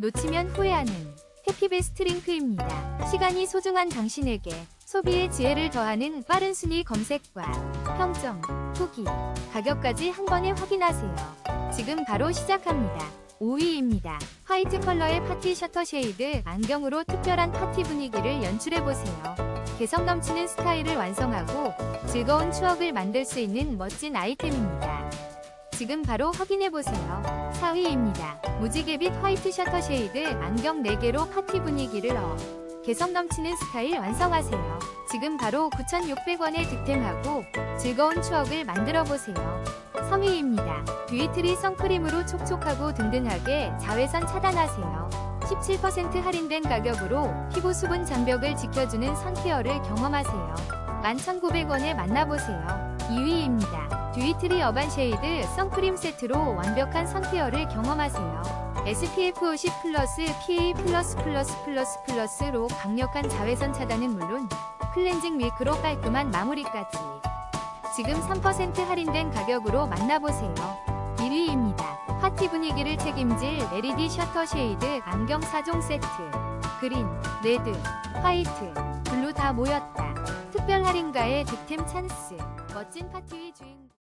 놓치면 후회하는 해피베스트 링크입니다. 시간이 소중한 당신에게 소비의 지혜를 더하는 빠른 순위 검색과 평점, 후기, 가격까지 한 번에 확인하세요. 지금 바로 시작합니다. 5위입니다. 화이트 컬러의 파티 셔터 쉐이드 안경으로 특별한 파티 분위기를 연출해보세요. 개성 넘치는 스타일을 완성하고 즐거운 추억을 만들 수 있는 멋진 아이템입니다. 지금 바로 확인해보세요. 4위입니다. 무지개 빛 화이트 셔터 쉐이드 안경 4개로 파티 분위기를 업. 개성 넘치는 스타일 완성하세요. 지금 바로 9,600원에 득템하고 즐거운 추억을 만들어보세요. 3위입니다. 뷰이트리 선크림으로 촉촉하고 든든하게 자외선 차단하세요. 17% 할인된 가격으로 피부 수분 장벽을 지켜주는 선케어를 경험하세요. 11,900원에 만나보세요. 2위입니다. 듀이트리 어반 쉐이드 선크림 세트로 완벽한 선케어를 경험하세요. SPF 50 플러스 PA 플러스 플러스 플러스 플러스로 강력한 자외선 차단은 물론 클렌징 밀크로 깔끔한 마무리까지. 지금 3% 할인된 가격으로 만나보세요. 1위입니다. 파티 분위기를 책임질 LED 셔터 쉐이드 안경 4종 세트. 그린, 레드, 화이트, 블루 다 모였다. 특별 할인가의 득템 찬스. 멋진 파티의 주인.